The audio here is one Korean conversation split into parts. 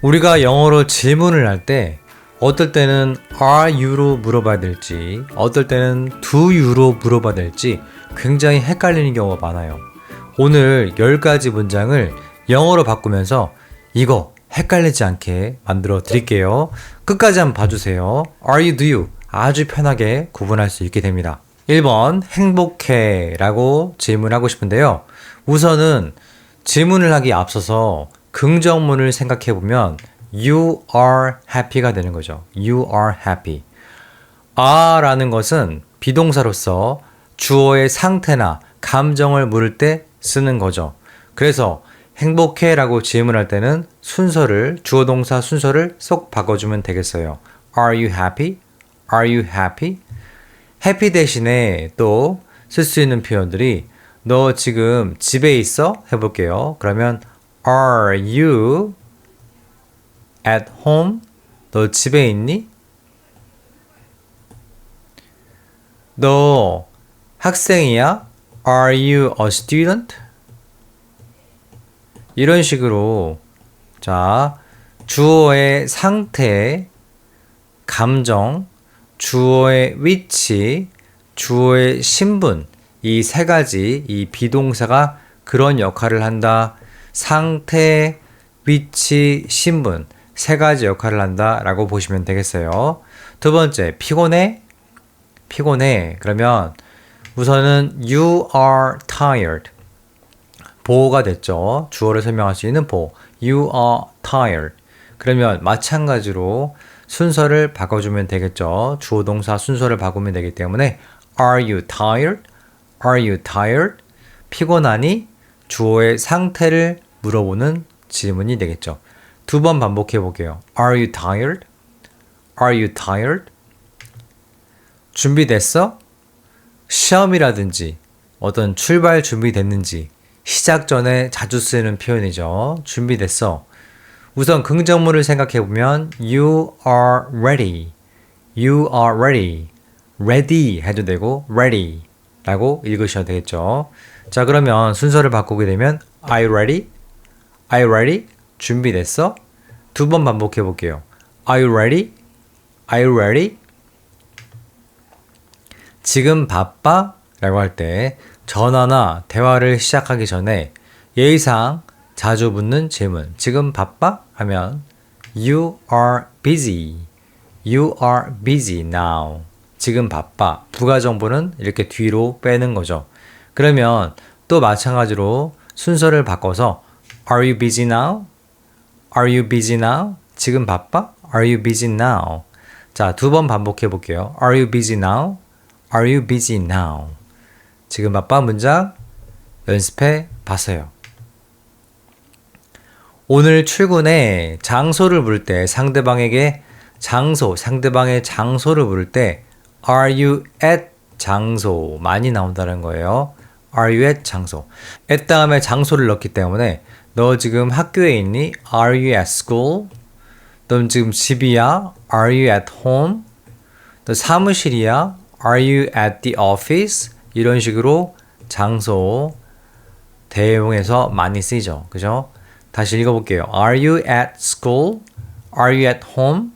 우리가 영어로 질문을 할 때 어떨 때는 are you로 물어봐야 될지 어떨 때는 do you로 물어봐야 될지 굉장히 헷갈리는 경우가 많아요. 오늘 10가지 문장을 영어로 바꾸면서 이거 헷갈리지 않게 만들어 드릴게요. 끝까지 한번 봐주세요. Are you, do you? 아주 편하게 구분할 수 있게 됩니다. 1번 행복해 라고 질문하고 싶은데요. 우선은 질문을 하기 앞서서 긍정문을 생각해 보면 you are happy가 되는 거죠. you are happy. are라는 것은 비동사로서 주어의 상태나 감정을 물을 때 쓰는 거죠. 그래서 행복해 라고 질문할 때는 순서를, 주어 동사 순서를 쏙 바꿔주면 되겠어요. Are you happy? Are you happy? happy 대신에 또 쓸 수 있는 표현들이 너 지금 집에 있어? 해볼게요. 그러면 Are you at home? 너 집에 있니? 너 학생이야? Are you a student? 이런 식으로 자 주어의 상태, 감정, 주어의 위치, 주어의 신분 이 세 가지 이 비동사가 그런 역할을 한다. 상태, 위치, 신분 세 가지 역할을 한다라고 보시면 되겠어요. 두 번째 피곤해? 피곤해. 그러면 우선은 you are tired. 보호가 됐죠. 주어를 설명할 수 있는 보호. You are tired. 그러면 마찬가지로 순서를 바꿔주면 되겠죠. 주어 동사 순서를 바꾸면 되기 때문에 Are you tired? Are you tired? 피곤하니? 주어의 상태를 물어보는 질문이 되겠죠. 두 번 반복해 볼게요. Are you tired? Are you tired? 준비됐어? 시험이라든지 어떤 출발 준비됐는지 시작 전에 자주 쓰는 표현이죠. 준비됐어. 우선 긍정문을 생각해 보면 you are ready. you are ready. ready 해도 되고 ready 라고 읽으셔도 되겠죠. 자, 그러면 순서를 바꾸게 되면 Are you ready? Are you ready? 준비됐어? 두 번 반복해 볼게요. Are you ready? Are you ready? 지금 바빠? 라고 할 때 전화나 대화를 시작하기 전에 예의상 자주 묻는 질문. 지금 바빠? 하면 You are busy. You are busy now. 지금 바빠. 부가 정보는 이렇게 뒤로 빼는 거죠. 그러면 또 마찬가지로 순서를 바꿔서 Are you busy now? Are you busy now? 지금 바빠? Are you busy now? 자, 두 번 반복해 볼게요. Are you busy now? Are you busy now? 지금 바빠 문장 연습해 봤어요. 오늘 출근에 장소를 물을 때 상대방에게 장소, 상대방의 장소를 물을 때 Are you at 장소 많이 나온다는 거예요. Are you at 장소. at 다음에 장소를 넣기 때문에 너 지금 학교에 있니? Are you at school? 너 지금 집이야? Are you at home? 너 사무실이야? Are you at the office? 이런 식으로 장소 대용에서 많이 쓰이죠. 그죠? 다시 읽어볼게요. Are you at school? Are you at home?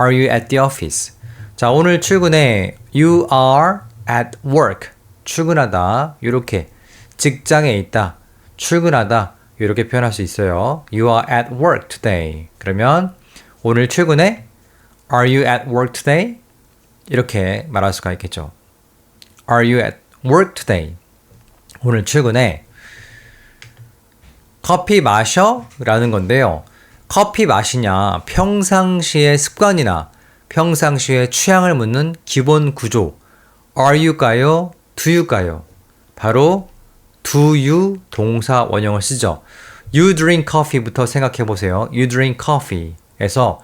Are you at the office? 자, 오늘 출근에 You are at work. 출근하다. 이렇게 직장에 있다. 출근하다. 이렇게 표현할 수 있어요. You are at work today. 그러면 오늘 출근에 Are you at work today? 이렇게 말할 수가 있겠죠. Are you at work today? 오늘 출근에 커피 마셔? 라는 건데요. 커피 마시냐? 평상시의 습관이나 평상시의 취향을 묻는 기본 구조. Are you가요? Do you가요? 바로 do you 동사 원형을 쓰죠. You drink coffee부터 생각해 보세요. You drink coffee에서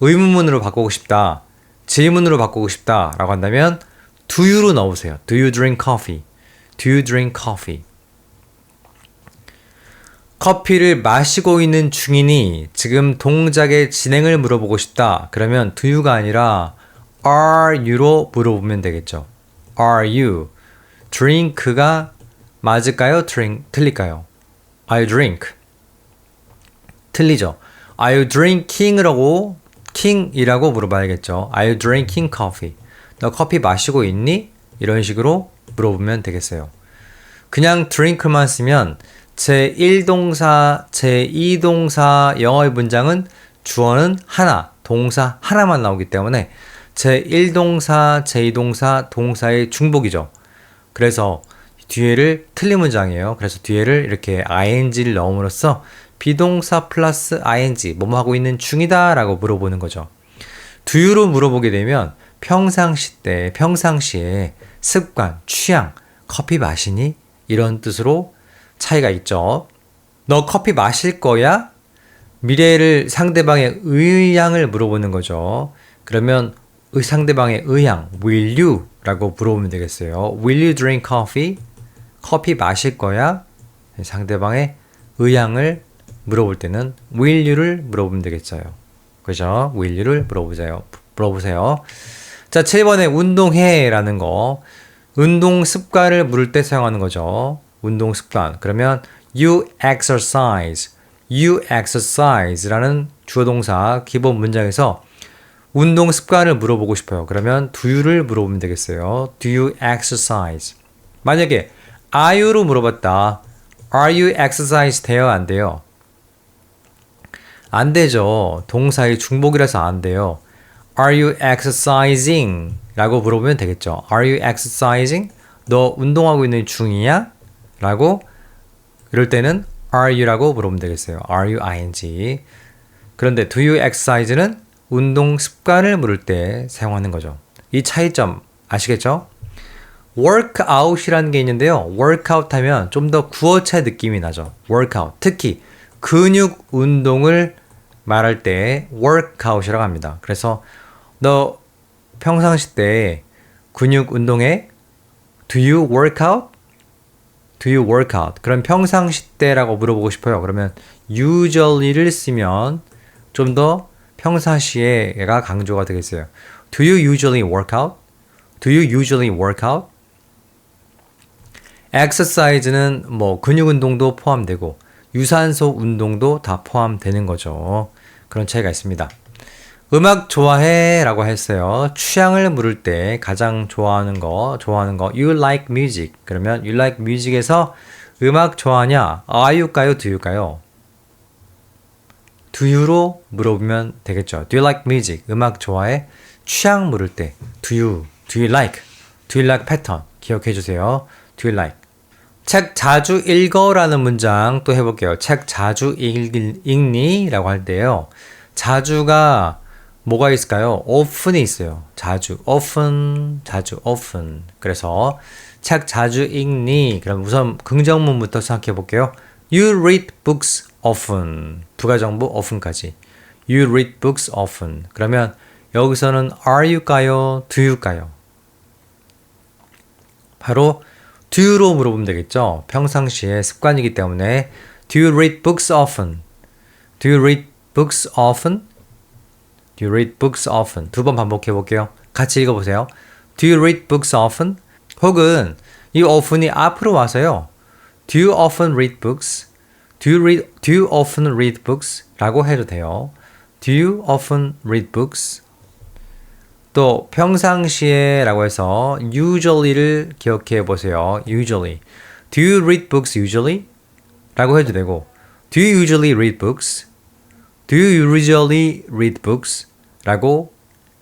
의문문으로 바꾸고 싶다. 질문으로 바꾸고 싶다. 라고 한다면 do you로 넣으세요. Do you drink coffee? Do you drink coffee? 커피를 마시고 있는 중이니 지금 동작의 진행을 물어보고 싶다. 그러면 do you가 아니라 are you로 물어보면 되겠죠. Are you? drink가 맞을까요? drink 틀릴까요? I drink. 틀리죠. Are you drinking이라고 king이라고 물어봐야겠죠. Are you drinking coffee? 너 커피 마시고 있니? 이런 식으로 물어보면 되겠어요. 그냥 drink만 쓰면 제 1동사, 제 2동사 영어의 문장은 주어는 하나, 동사 하나만 나오기 때문에 제 1동사, 제 2동사, 동사의 중복이죠. 그래서 뒤에를 틀린 문장이에요. 그래서 뒤에를 이렇게 ing를 넣음으로써 비동사 플러스 ing 뭐뭐 하고 있는 중이다 라고 물어보는 거죠. 두유로 물어보게 되면 평상시 때 평상시에 습관, 취향, 커피 마시니? 이런 뜻으로 차이가 있죠. 너 커피 마실 거야? 미래를 상대방의 의향을 물어보는 거죠. 그러면 의- 상대방의 의향, will you? 라고 물어보면 되겠어요. Will you drink coffee? 커피 마실 거야? 상대방의 의향을 물어볼 때는 will you를 물어보면 되겠어요. 그죠? will you를 물어보세요. 물어보세요. 자, 7번에 운동해 라는 거. 운동 습관을 물을 때 사용하는 거죠. 운동 습관. 그러면 you exercise. you exercise라는 주어 동사 기본 문장에서 운동 습관을 물어보고 싶어요. 그러면 do you를 물어보면 되겠어요. do you exercise? 만약에 are you로 물어봤다. are you exercise 돼요? 안 돼요? 안 되죠. 동사의 중복이라서 안 돼요. Are you exercising? 라고 물어보면 되겠죠. Are you exercising? 너 운동하고 있는 중이야? 라고 이럴 때는 are you라고 물어보면 되겠어요. Are you ing? 그런데 do you exercise는 운동 습관을 물을 때 사용하는 거죠. 이 차이점 아시겠죠? Workout이라는 게 있는데요. workout 하면 좀 더 구어체 느낌이 나죠. workout. 특히 근육 운동을 말할 때 workout이라고 합니다. 그래서 너 평상시 때 근육 운동에 do you work out? do you work out? 그럼 평상시 때라고 물어보고 싶어요. 그러면 usually를 쓰면 좀 더 평상시에가 강조가 되겠어요. Do you usually work out? Do you usually exercise는 뭐 근육 운동도 포함되고 유산소 운동도 다 포함되는 거죠. 그런 차이가 있습니다. 음악 좋아해 라고 했어요. 취향을 물을 때 가장 좋아하는 거, 좋아하는 거, you like music. 그러면 you like music에서 음악 좋아하냐? you가요? do you로 물어보면 되겠죠. do you like music? 음악 좋아해? 취향 물을 때 do you, do you like? do you like pattern? 기억해 주세요. do you like? 책 자주 읽어라는 문장 또 해볼게요. 책 자주 읽, 읽니? 라고 할 때요. 자주가 뭐가 있을까요? often이 있어요. 자주, often, 자주, often. 그래서 책 자주 읽니? 그럼 우선 긍정문부터 생각해 볼게요. You read books often. 부가정부 often까지. You read books often. 그러면 여기서는 are you가요? do you가요? 바로 do you로 물어보면 되겠죠. 평상시에 습관이기 때문에 do you read books often? do you read books often? Do you read books often? 두 번 반복해 볼게요. 같이 읽어 보세요. Do you read books often? 혹은 이 often이 앞으로 와서요. Do you often read books? Do you read Do you often read books? 라고 해도 돼요. Do you often read books? 또 평상시에라고 해서 usually를 기억해 보세요. usually. Do you read books usually? 라고 해도 되고 Do you usually read books? Do you usually read books? 라고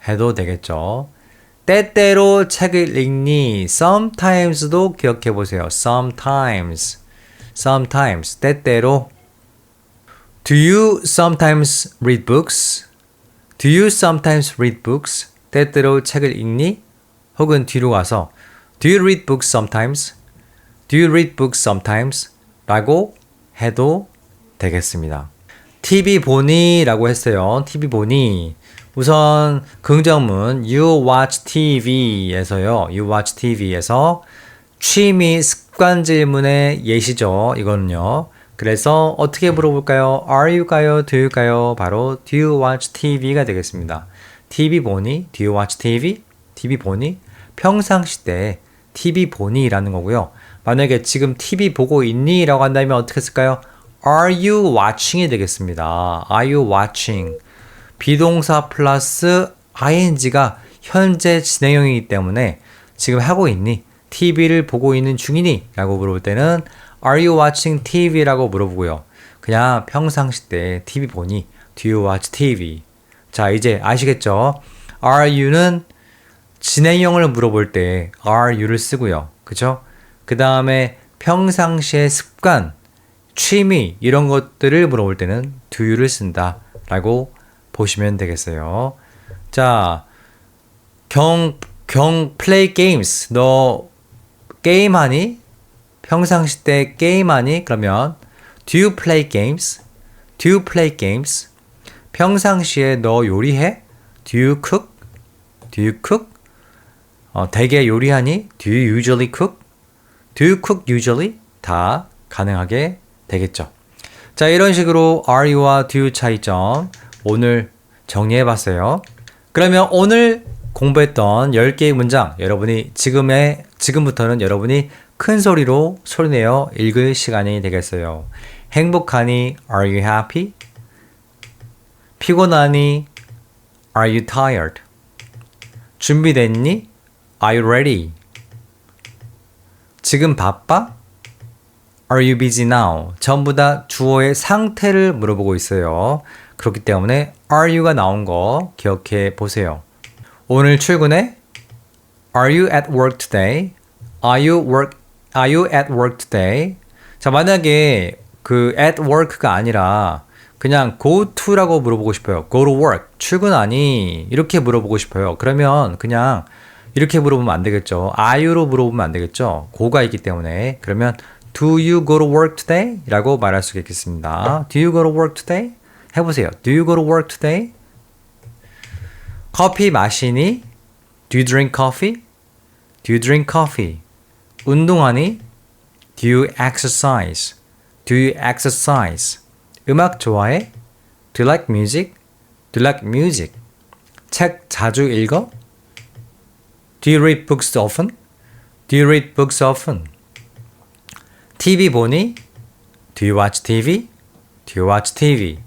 해도 되겠죠. 때때로 책을 읽니? Sometimes도 기억해 보세요. Sometimes. Sometimes. 때때로. Do you sometimes read books? Do you sometimes read books? 때때로 책을 읽니? 혹은 뒤로 가서 Do you read books sometimes? Do you read books sometimes? 라고 해도 되겠습니다. TV 보니? 라고 했어요. TV 보니? 우선 긍정문 You watch TV에서요. You watch TV에서 취미 습관 질문의 예시죠. 이거는요. 그래서 어떻게 물어볼까요? Are you가요? Do you가요? 바로 Do you watch TV가 되겠습니다. TV 보니? Do you watch TV? TV 보니? 평상시 때 TV 보니? 라는 거고요. 만약에 지금 TV 보고 있니? 라고 한다면 어떻게 쓸까요? Are you watching이 되겠습니다. Are you watching? 비동사 플러스 ing가 현재 진행형이기 때문에 지금 하고 있니? TV를 보고 있는 중이니? 라고 물어볼 때는 Are you watching TV라고 물어보고요. 그냥 평상시 때 TV 보니? Do you watch TV? 자, 이제 아시겠죠? Are you는 진행형을 물어볼 때 are you를 쓰고요. 그죠? 그 다음에 평상시의 습관, 취미 이런 것들을 물어볼 때는 do you를 쓴다 라고 보시면 되겠어요. 자, 경, 경, play games. 너 게임하니? 평상시 때 게임하니? 그러면 do you play games? do you play games? 평상시에 너 요리해? do you cook? do you cook? 어, 대개 요리하니? do you usually cook? do you cook usually? 다 가능하게 되겠죠. 자, 이런 식으로 are you와 do you 차이점 오늘 정리해 봤어요. 그러면 오늘 공부했던 10개의 문장 여러분이 지금의 지금부터는 여러분이 큰 소리로 소리내어 읽을 시간이 되겠어요. 행복하니 are you happy? 피곤하니 are you tired? 준비됐니? are you ready? 지금 바빠? Are you busy now? 전부 다 주어의 상태를 물어보고 있어요. 그렇기 때문에 are you가 나온 거 기억해 보세요. 오늘 출근해? Are you at work today? Are you work Are you at work today? 자, 만약에 그 at work가 아니라 그냥 go to라고 물어보고 싶어요. go to work. 출근하니? 이렇게 물어보고 싶어요. 그러면 그냥 이렇게 물어보면 안 되겠죠. Are you로 물어보면 안 되겠죠. go가 있기 때문에. 그러면 Do you go to work today? 라고 말할 수 있겠습니다. Do you go to work today? 해보세요. Do you go to work today? 커피 마시니? Do you drink coffee? Do you drink coffee? 운동하니? Do you exercise? Do you exercise? 음악 좋아해? Do you like music? Do you like music? 책 자주 읽어? Do you read books often? Do you read books often? TV 보니? Do you watch TV? Do you watch TV?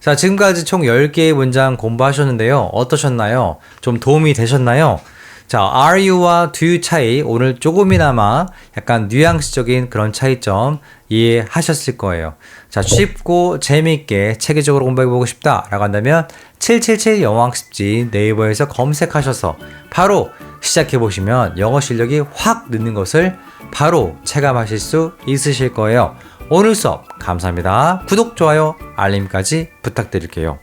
자, 지금까지 총 10개의 문장 공부하셨는데요. 어떠셨나요? 좀 도움이 되셨나요? 자, are you와 do you 차이 오늘 조금이나마 약간 뉘앙스적인 그런 차이점 이해하셨을 거예요. 자, 쉽고 재미있게 체계적으로 공부해보고 싶다라고 한다면 777 영어학습지 네이버에서 검색하셔서 바로 시작해보시면 영어 실력이 확 느는 것을 바로 체감하실 수 있으실 거예요. 오늘 수업 감사합니다. 구독, 좋아요, 알림까지 부탁드릴게요.